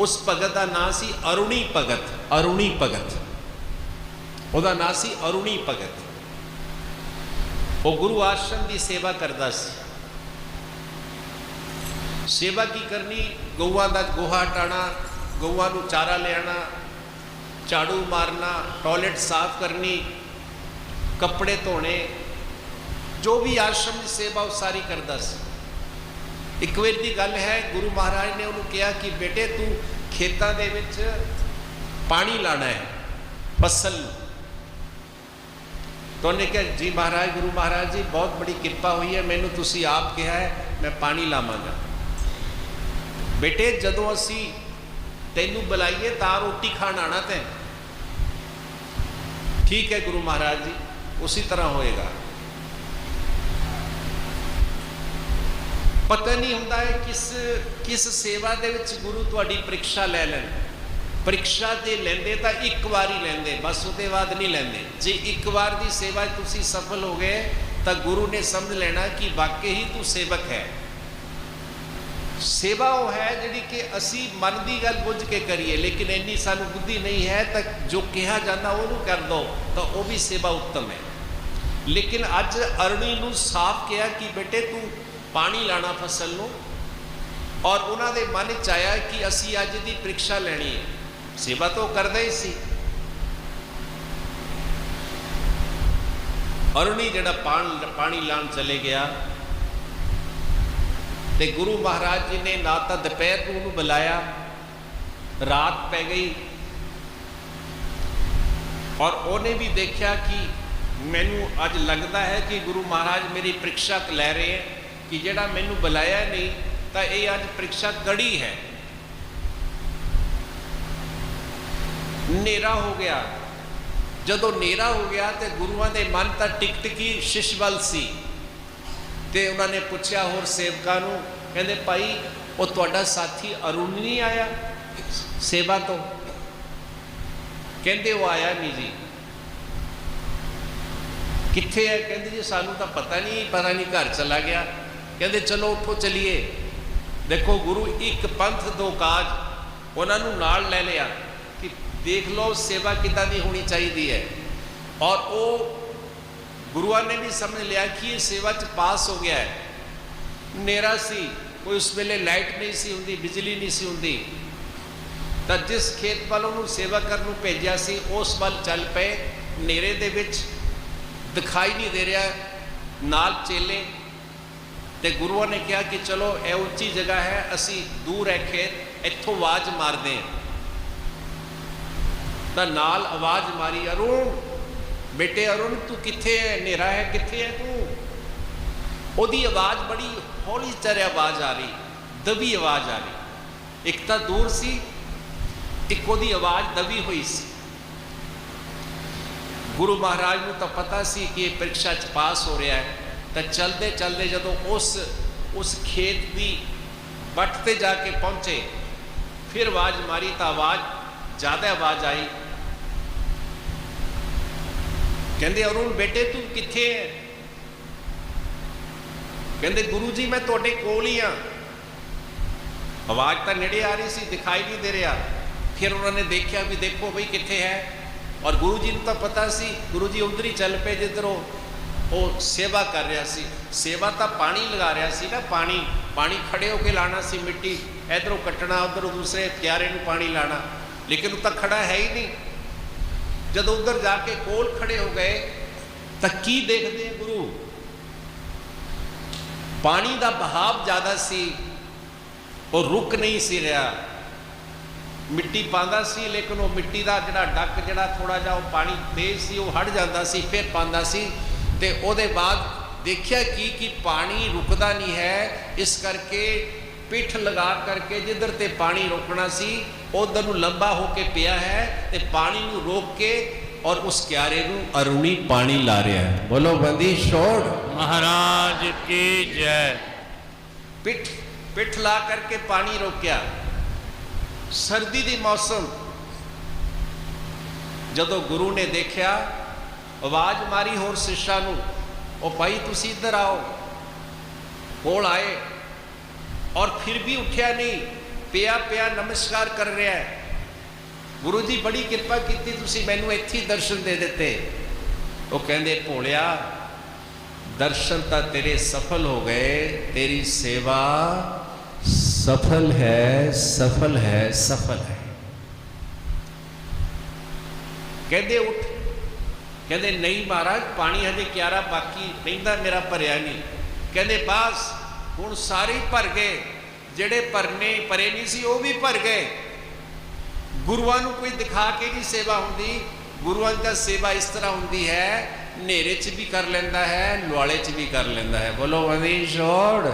ਉਸ ਭਗਤ ਦਾ ਨਾਂ ਸੀ ਅਰੁਣੀ ਭਗਤ ਅਰੁਣੀ ਭਗਤ। ਉਹਦਾ ਨਾਂ ਸੀ ਅਰੁਣੀ ਭਗਤ। ਉਹ ਗੁਰੂ ਆਸ਼ਰਮ ਦੀ ਸੇਵਾ ਕਰਦਾ ਸੀ। ਸੇਵਾ ਕੀ ਕਰਨੀ? ਗਊਆਂ ਦਾ ਗੋਹਾ ਟਾਣਾ, ਗਊਆਂ ਨੂੰ ਚਾਰਾ ਲਿਆਣਾ, ਝਾੜੂ ਮਾਰਨਾ, ਟਾਇਲਟ ਸਾਫ਼ ਕਰਨੀ, ਕੱਪੜੇ ਧੋਣੇ, ਜੋ ਵੀ ਆਸ਼ਰਮ ਦੀ ਸੇਵਾ ਉਹ ਸਾਰੀ ਕਰਦਾ ਸੀ। ਇੱਕ ਵਾਰ ਦੀ ਗੱਲ ਹੈ, ਗੁਰੂ ਮਹਾਰਾਜ ਨੇ ਉਹਨੂੰ ਕਿਹਾ ਕਿ ਬੇਟੇ ਤੂੰ ਖੇਤਾਂ ਦੇ ਵਿੱਚ ਪਾਣੀ ਲਾਣਾ ਹੈ, ਫਸਲ ਨੂੰ। ਤਾਂ ਉਹਨੇ ਕਿਹਾ, ਜੀ ਮਹਾਰਾਜ, ਗੁਰੂ ਮਹਾਰਾਜ ਜੀ, ਬਹੁਤ ਬੜੀ ਕਿਰਪਾ ਹੋਈ ਹੈ, ਮੈਨੂੰ ਤੁਸੀਂ ਆਪ ਕਿਹਾ ਹੈ, ਮੈਂ ਪਾਣੀ ਲਾਵਾਂਗਾ। ਬੇਟੇ, ਜਦੋਂ ਅਸੀਂ ਤੈਨੂੰ ਬੁਲਾਈਏ, ਤਾਂ ਰੋਟੀ ਖਾਣ ਆਣਾ ਤੈਂ। ਠੀਕ ਹੈ, ਗੁਰੂ ਮਹਾਰਾਜ ਜੀ, ਉਸੇ ਤਰ੍ਹਾਂ ਹੋਏਗਾ। ਪਤਾ ਨਹੀਂ ਹੁੰਦਾ ਹੈ ਕਿਸ ਕਿਸ ਸੇਵਾ ਦੇ ਵਿੱਚ ਗੁਰੂ ਤੁਹਾਡੀ ਪ੍ਰੀਖਿਆ ਲੈ ਲੈਣ। ਪ੍ਰੀਖਿਆ ਤੇ ਲੈਂਦੇ ਤਾਂ ਇੱਕ ਵਾਰ ਹੀ ਲੈਂਦੇ, ਬਸ ਉਹਦੇ ਬਾਅਦ ਨਹੀਂ ਲੈਂਦੇ। ਜੇ ਇੱਕ ਵਾਰ ਦੀ ਸੇਵਾ ਤੁਸੀਂ ਸਫਲ ਹੋ ਗਏ, ਤਾਂ ਗੁਰੂ ਨੇ ਸਮਝ ਲੈਣਾ ਕਿ ਵਾਕਈ ਹੀ ਤੂੰ ਸੇਵਕ ਹੈ। ਸੇਵਾ ਉਹ ਹੈ ਜਿਹੜੀ ਕਿ ਅਸੀਂ ਮਨ ਦੀ ਗੱਲ ਬੁੱਝ ਕੇ ਕਰੀਏ, ਲੇਕਿਨ ਇੰਨੀ ਸਾਨੂੰ ਬੁੱਧੀ ਨਹੀਂ ਹੈ ਤਾਂ ਜੋ ਕਿਹਾ ਜਾਂਦਾ ਉਹਨੂੰ ਕਰ ਦੋ, ਤਾਂ ਉਹ ਵੀ ਸੇਵਾ ਉੱਤਮ ਹੈ। ਲੇਕਿਨ ਅੱਜ ਅਰਣੀ ਨੂੰ ਸਾਫ਼ ਕਿਹਾ ਕਿ ਬੇਟੇ ਤੂੰ ਪਾਣੀ ਲਾਣਾ ਫਸਲ ਨੂੰ। ਔਰ ਉਹਨਾਂ ਦੇ ਮਨ ਚ ਆਇਆ ਕਿ ਅਸੀਂ ਅੱਜ ਦੀ ਪ੍ਰੀਖਿਆ ਲੈਣੀ ਹੈ। ਸੇਵਾ ਤਾਂ ਉਹ ਕਰਦਾ ਹੀ ਸੀ। ਅਰਣੀ ਜਿਹੜਾ ਪਾਣੀ ਲਾਣ ਚਲੇ ਗਿਆ। ਤੇ ਗੁਰੂ ਮਹਾਰਾਜ ਜੀ ਨੇ ਨਾ ਤਾਂ ਦੁਪਹਿਰ ਨੂੰ ਉਹਨੂੰ ਬੁਲਾਇਆ, ਰਾਤ ਪੈ ਗਈ। ਔਰ ਉਹਨੇ ਵੀ ਦੇਖਿਆ ਕਿ ਮੈਨੂੰ ਅੱਜ ਲੱਗਦਾ ਹੈ ਕਿ ਗੁਰੂ ਮਹਾਰਾਜ ਮੇਰੀ ਪ੍ਰੀਖਿਆ ਲੈ ਰਹੇ ਹੈ। ਕਿ ਜਿਹੜਾ ਮੈਨੂੰ ਬੁਲਾਇਆ ਨਹੀਂ, ਤਾਂ ਇਹ ਅੱਜ ਪ੍ਰੀਖਿਆ ਕੜੀ ਹੈ। ਨੇਰਾ ਹੋ ਗਿਆ। ਜਦੋਂ ਨੇਰਾ ਹੋ ਗਿਆ ਤੇ ਗੁਰੂਆਂ ਦੇ ਮਨ ਤਾਂ ਟਿਕ ਟਿਕੀ ਸ਼ਿਸ਼ਵਲ ਸੀ। ਤੇ ਉਹਨਾਂ ਨੇ ਪੁੱਛਿਆ, ਹੋਰ ਸੇਵਕਾਂ ਨੂੰ? ਕਹਿੰਦੇ, ਭਾਈ, ਉਹ ਤੁਹਾਡਾ ਸਾਥੀ ਅਰੁਣ ਨਹੀਂ ਆਇਆ ਸੇਵਾ ਤੋਂ? ਕਹਿੰਦੇ, ਉਹ ਆਇਆ ਨਹੀਂ ਜੀ। ਕਿੱਥੇ ਹੈ? ਕਹਿੰਦੇ, ਜੀ, ਸਾਨੂੰ ਤਾਂ ਪਤਾ ਨਹੀਂ ਪਤਾ ਨਹੀਂ ਘਰ ਚਲਾ ਗਿਆ। ਕਹਿੰਦੇ, ਚਲੋ ਉੱਠੋ ਚਲੀਏ। ਦੇਖੋ, ਗੁਰੂ ਇੱਕ ਪੰਥ ਦੋ ਕਾਜ ਉਹਨਾਂ ਨੂੰ ਨਾਲ ਲੈ ਲਿਆ ਕਿ ਦੇਖ ਲਓ, ਸੇਵਾ ਕਿੱਦਾਂ ਦੀ ਹੋਣੀ ਚਾਹੀਦੀ ਹੈ। ਔਰ ਉਹ ਗੁਰੂਆਂ ਨੇ ਵੀ ਸਮਝ ਲਿਆ ਕਿ ਇਹ ਸੇਵਾ 'ਚ ਪਾਸ ਹੋ ਗਿਆ ਹੈ। ਨੇਰਾ ਸੀ, ਕੋਈ ਉਸ ਵੇਲੇ ਲਾਈਟ ਨਹੀਂ ਸੀ ਹੁੰਦੀ, ਬਿਜਲੀ ਨਹੀਂ ਸੀ ਹੁੰਦੀ। ਤਾਂ ਜਿਸ ਖੇਤ ਵੱਲ ਉਹਨੂੰ ਸੇਵਾ ਕਰਨ ਨੂੰ ਭੇਜਿਆ ਸੀ, ਉਸ ਵੱਲ ਚੱਲ ਪਏ। ਨੇਰੇ ਦੇ ਵਿੱਚ ਦਿਖਾਈ ਨਹੀਂ ਦੇ ਰਿਹਾ, ਨਾਲ ਚੇਲੇ ਤੇ ਗੁਰੂਆਂ ਨੇ ਕਿਹਾ ਕਿ ਚਲੋ ਇਹ ਉੱਚੀ ਜਗ੍ਹਾ ਹੈ, ਅਸੀਂ ਦੂਰ ਹੈ ਖੇਤ, ਇੱਥੋਂ ਆਵਾਜ਼ ਮਾਰਦੇ ਹਾਂ। ਤਾਂ ਨਾਲ ਆਵਾਜ਼ ਮਾਰੀ, ਅਰੁਣ, ਬੇਟੇ ਅਰੁਣ, ਤੂੰ ਕਿੱਥੇ ਹੈ? ਹਨੇਰਾ ਹੈ? ਕਿੱਥੇ ਹੈ ਤੂੰ? ਉਹਦੀ ਆਵਾਜ਼ ਬੜੀ ਹੌਲੀ ਚਰਿਆ ਆਵਾਜ਼ ਆ ਰਹੀ, ਦਬੀ ਆਵਾਜ਼ ਆ ਰਹੀ। ਇੱਕ ਤਾਂ ਦੂਰ ਸੀ, ਇੱਕ ਉਹਦੀ ਆਵਾਜ਼ ਦਬੀ ਹੋਈ ਸੀ। ਗੁਰੂ ਮਹਾਰਾਜ ਨੂੰ ਤਾਂ ਪਤਾ ਸੀ ਕਿ ਇਹ ਪ੍ਰੀਖਿਆ ਚ ਪਾਸ ਹੋ ਰਿਹਾ ਹੈ। ਤਾਂ ਚਲਦੇ ਚਲਦੇ ਜਦੋਂ ਉਸ ਉਸ ਖੇਤ ਦੀ ਵੱਟ ਤੇ ਜਾ ਕੇ ਪਹੁੰਚੇ, ਫਿਰ ਆਵਾਜ਼ ਮਾਰੀ ਤਾਂ ਆਵਾਜ਼, ਜ਼ਿਆਦਾ ਆਵਾਜ਼ ਆਈ। ਕਹਿੰਦੇ, ਅਰੁਣ, ਬੇਟੇ, ਤੂੰ ਕਿੱਥੇ ਹੈ ਕਹਿੰਦੇ, ਗੁਰੂ ਜੀ, ਮੈਂ ਤੁਹਾਡੇ ਕੋਲ ਹੀ ਆ। ਆਵਾਜ਼ ਤਾਂ ਨੇੜੇ ਆ ਰਹੀ ਸੀ, ਦਿਖਾਈ ਨਹੀਂ ਦੇ ਰਿਹਾ। ਫਿਰ ਉਹਨਾਂ ਨੇ ਦੇਖਿਆ ਵੀ ਦੇਖੋ ਬਈ ਕਿੱਥੇ ਹੈ। ਔਰ ਗੁਰੂ ਜੀ ਨੂੰ ਤਾਂ ਪਤਾ ਸੀ, ਗੁਰੂ ਜੀ ਉਧਰ ਹੀ ਚੱਲ ਪਏ ਜਿੱਧਰੋਂ ਉਹ ਉਹ ਸੇਵਾ ਕਰ ਰਿਹਾ ਸੀ। ਸੇਵਾ ਤਾਂ ਪਾਣੀ ਲਗਾ ਰਿਹਾ ਸੀ ਨਾ, ਪਾਣੀ। ਪਾਣੀ ਖੜੇ ਹੋ ਕੇ ਲਾਣਾ ਸੀ ਮਿੱਟੀ। ਇਧਰੋਂ ਕੱਟਣਾ, ਉਧਰੋਂ ਦੂਸਰੇ ਕਿਆਰੇ ਨੂੰ ਪਾਣੀ ਲਾਣਾ। ਲੇਕਿਨ ਉਹ ਤਾਂ ਖੜਾ ਹੈ ਹੀ ਨਹੀਂ। ਜਦੋਂ ਉਧਰ ਜਾ ਕੇ ਕੋਲ ਖੜੇ ਹੋ ਗਏ, ਤਾਂ ਕੀ ਦੇਖਦੇ ਗੁਰੂ? ਪਾਣੀ ਦਾ ਬਹਾਵ ਜ਼ਿਆਦਾ ਸੀ, ਉਹ ਰੁਕ ਨਹੀਂ ਸੀ ਰਿਹਾ। ਮਿੱਟੀ ਪਾਉਂਦਾ ਸੀ, ਲੇਕਿਨ ਉਹ ਮਿੱਟੀ ਦਾ ਜਿਹੜਾ ਡੱਕ ਜਿਹੜਾ ਥੋੜਾ ਜਿਹਾ ਉਹ ਪਾਣੀ ਤੇਜ਼ ਸੀ, ਉਹ ਹਟ ਜਾਂਦਾ ਸੀ, ਫਿਰ ਪਾਉਂਦਾ ਸੀ। ਤੇ ਉਹਦੇ ਬਾਅਦ ਦੇਖਿਆ ਕਿ ਕਿ ਪਾਣੀ ਰੁਕਦਾ ਨਹੀਂ ਹੈ ਇਸ ਕਰਕੇ ਪਿੱਠ ਲਗਾ ਕਰਕੇ ਜਿੱਧਰ ਤੇ ਪਾਣੀ ਰੋਕਣਾ ਸੀ ਉਧਰ ਨੂੰ ਲੰਬਾ ਹੋ ਕੇ ਪਿਆ ਹੈ ਤੇ ਪਾਣੀ ਨੂੰ ਰੋਕ ਕੇ ਔਰ ਉਸ ਕਿਆਰੇ ਨੂੰ ਅਰੂਣੀ ਪਾਣੀ ਲਾ ਰਿਹਾ ਹੈ। ਬੋਲੋ ਬੰਦੀ ਛੋੜ। ਮਹਾਰਾਜ ਕੀ ਜੈ। ਪਿੱਠ ਪਿੱਠ ਲਾ ਕਰਕੇ ਪਾਣੀ ਰੋਕਿਆ। ਸਰਦੀ ਦੀ ਮੌਸਮ। ਜਦੋਂ ਗੁਰੂ ਨੇ ਦੇਖਿਆ ਆਵਾਜ਼ ਮਾਰੀ ਹੋਰ ਸਿੱਸ਼ਾ ਨੂੰ, ਉਹ ਭਾਈ ਤੁਸੀਂ ਇੱਧਰ ਆਓ। ਕੋਲ ਆਏ ਔਰ ਫਿਰ ਵੀ ਉੱਠਿਆ ਨਹੀਂ, ਪਿਆ ਪਿਆ ਨਮਸਕਾਰ ਕਰ ਰਿਹਾ ਹੈ। ਗੁਰੂ ਜੀ ਬੜੀ ਕਿਰਪਾ ਕੀਤੀ ਤੁਸੀਂ ਮੈਨੂੰ ਇੱਥੇ ਦਰਸ਼ਨ ਦੇ ਦਿੱਤੇ। ਉਹ ਕਹਿੰਦੇ, ਭੋਲਿਆ, ਦਰਸ਼ਨ ਤਾਂ ਤੇਰੇ ਸਫਲ ਹੋ ਗਏ, ਤੇਰੀ ਸੇਵਾ ਸਫਲ ਹੈ ਸਫਲ ਹੈ ਸਫਲ ਹੈ। ਕਹਿੰਦੇ, ਉੱਠ ਕਹਿੰਦੇ, ਨਹੀਂ ਮਹਾਰਾਜ, ਪਾਣੀ ਹਜੇ ਕਿਆਰਾ ਬਾਕੀ ਰਹਿੰਦਾ, ਮੇਰਾ ਭਰਿਆ ਨਹੀਂ। ਕਹਿੰਦੇ, ਬਾਸ, ਹੁਣ ਸਾਰੇ ਭਰ ਗਏ। ਜਿਹੜੇ ਭਰਨੇ ਭਰੇ ਨਹੀਂ ਸੀ, ਉਹ ਵੀ ਭਰ ਗਏ। ਗੁਰੂਆਂ ਨੂੰ ਕੋਈ ਦਿਖਾ ਕੇ ਨਹੀਂ ਸੇਵਾ ਹੁੰਦੀ। ਗੁਰੂਆਂ ਦੀ ਤਾਂ ਸੇਵਾ ਇਸ ਤਰ੍ਹਾਂ ਹੁੰਦੀ ਹੈ, ਹਨੇਰੇ 'ਚ ਵੀ ਕਰ ਲੈਂਦਾ ਹੈ, ਲੁਆਲੇ 'ਚ ਵੀ ਕਰ ਲੈਂਦਾ ਹੈ। ਬੋਲੋ ਵੰਦੀ ਛੋੜ।